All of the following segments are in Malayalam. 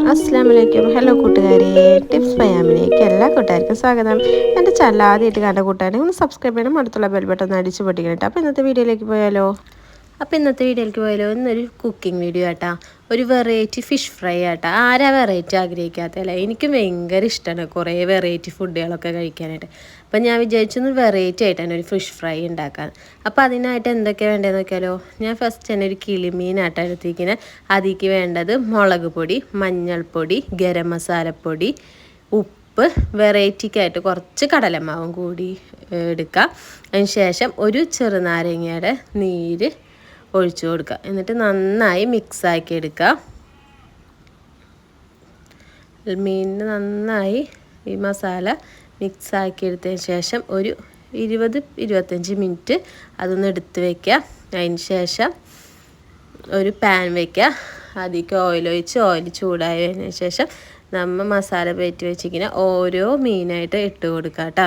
അസ്സാം വലൈക്കും ഹലോ കൂട്ടുകാരെ. ടിപ്സ് മയാമിലേക്ക് എല്ലാ കൂട്ടുകാർക്കും സ്വാഗതം. എന്റെ ചാനൽ ആദ്യമായിട്ട് കണ്ട കൂട്ടുകാരെ ഒന്ന് സബ്സ്ക്രൈബ് ചെയ്യണം അടുത്തുള്ള ബെൽ ബട്ടൺ അടിച്ച് പൊട്ടിക്കണം അപ്പോൾ ഇന്നത്തെ വീഡിയോയിലേക്ക് പോയാലോ? അപ്പോൾ ഇന്നത്തെ വീഡിയോയിലേക്ക് പോയാലോ? ഇന്നൊരു കുക്കിംഗ് വീഡിയോ ആട്ടാ. ഒരു വെറൈറ്റി ഫിഷ് ഫ്രൈ ആട്ടാ. ആരാ വെറൈറ്റി ആഗ്രഹിക്കാത്ത? ആഗ്രഹിക്കാത്തല്ലേ എനിക്ക് ഭയങ്കര ഇഷ്ടമാണ് കുറേ വെറൈറ്റി ഫുഡുകളൊക്കെ കഴിക്കാനായിട്ട്. അപ്പം ഞാൻ വിചാരിച്ചൊന്ന് വെറൈറ്റി ആയിട്ടാണ് ഒരു ഫിഷ് ഫ്രൈ ഉണ്ടാക്കാൻ. അപ്പോൾ അതിനായിട്ട് എന്തൊക്കെ വേണ്ടതെന്ന് നോക്കിയാലോ ഞാൻ ഫസ്റ്റ് തന്നെ ഒരു കിളിമീനാട്ടാ എടുത്തിരിക്കുന്നത് അതിലേക്ക് വേണ്ടത് മുളക് പൊടി മഞ്ഞൾപ്പൊടി ഗരം മസാലപ്പൊടി ഉപ്പ് വെറൈറ്റിക്കായിട്ട് കുറച്ച് കടലമാവും കൂടി എടുക്കുക അതിന് ശേഷം ഒരു ചെറുനാരങ്ങയുടെ നീര് ഒഴിച്ചു കൊടുക്കുക. എന്നിട്ട് നന്നായി മിക്സാക്കി എടുക്കുക. മീനിന് നന്നായി ഈ മസാല മിക്സാക്കി എടുത്തതിന് ശേഷം ഒരു ഇരുപത് ഇരുപത്തഞ്ച് മിനിറ്റ് അതൊന്ന് എടുത്ത് വയ്ക്കുക അതിന് ശേഷം ഒരു പാൻ വയ്ക്കുക അതിലേക്ക് ഓയിൽ ഒഴിച്ച് ഓയിൽ ചൂടായതിന് ശേഷം നമ്മൾ മസാല പേറ്റി വെച്ചിങ്ങനെ ഓരോ മീനായിട്ട് ഇട്ട് കൊടുക്കുക കേട്ടോ.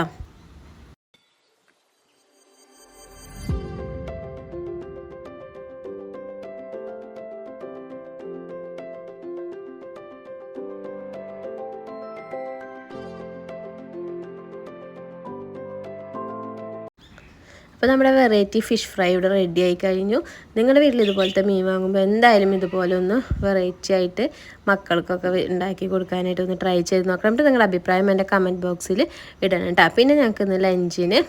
അപ്പോൾ നമ്മുടെ വെറൈറ്റി ഫിഷ് ഫ്രൈ ഇവിടെ റെഡി ആയി കഴിഞ്ഞു. നിങ്ങളുടെ വീട്ടിൽ ഇതുപോലത്തെ മീൻ വാങ്ങുമ്പോൾ എന്തായാലും ഇതുപോലെ ഒന്ന് വെറൈറ്റി ആയിട്ട് മക്കൾക്കൊക്കെ ഉണ്ടാക്കി കൊടുക്കാനായിട്ട് ഒന്ന് ട്രൈ ചെയ്ത് നോക്കണം എന്നിട്ട് നിങ്ങളുടെ അഭിപ്രായം എന്റെ കമന്റ് ബോക്സിൽ ഇടണം കേട്ടോ. പിന്നെ ഞങ്ങൾക്ക് ഇന്ന് ലഞ്ചിന്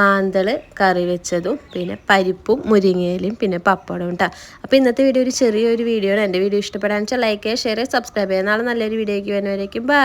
മാന്തൾ കറി വെച്ചതും പിന്നെ പരിപ്പും മുരിങ്ങയിലും പിന്നെ പപ്പടവും കേട്ടോ അപ്പോൾ ഇന്നത്തെ വീഡിയോ ഒരു ചെറിയൊരു വീഡിയോ ആണ്. എന്റെ വീഡിയോ ഇഷ്ടപ്പെടാന്ന് വെച്ചാൽ ലൈക്ക് ചെയ്യുക ഷെയർ ചെയ്യുക സബ്സ്ക്രൈബ് ചെയ്യുക. നാളെ നല്ലൊരു വീഡിയോയ്ക്ക് വരുന്നവരേക്കും ബൈ